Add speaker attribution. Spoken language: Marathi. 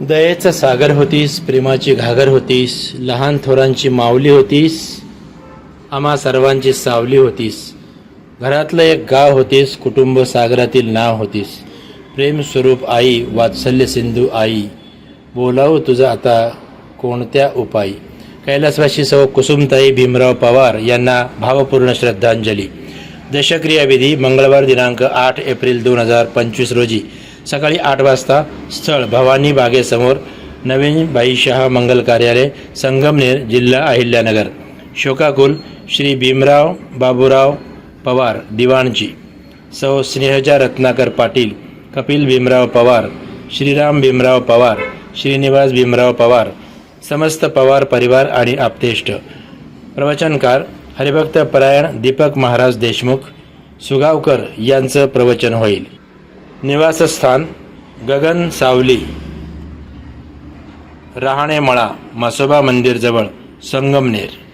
Speaker 1: दयेचं सागर होतीस प्रेमाची घागर होतीस लहान थोरांची माऊली होतीस आम्हा सर्वांची सावली होतीस. घरातलं एक गाव होतीस कुटुंब सागरातील नाव होतीस. प्रेम स्वरूप आई वात्सल्य सिंधू आई बोलावू तुझं आता कोणत्या उपायी कैलासवासी सौ कुसुमताई भीमराव पवार यांना भावपूर्ण श्रद्धांजली. दशक्रिया विधी मंगळवार दिनांक आठ एप्रिल दोन हजार पंचवीस रोजी. सकाळी आठ वाजता स्थळ भवानी बागेसमोर नवीन बाईशहा मंगल कार्यालय संगमनेर जिल्हा अहिल्यानगर. शोकाकुल श्री भीमराव बाबूराव पवार दिवाणजी. सौ स्नेहजा रत्नाकर पाटील कपिल भीमराव पवार श्रीराम भीमराव पवार श्रीनिवास भीमराव पवार समस्त पवार परिवार आणि आपतेष्ट. प्रवचनकार हरिभक्त परायण दीपक महाराज देशमुख सुगावकर यांचं प्रवचन होईल. निवासस्थान गगन सावली. रहाणे मळा म्हसोबा मंदिरजवळ संगमनेर.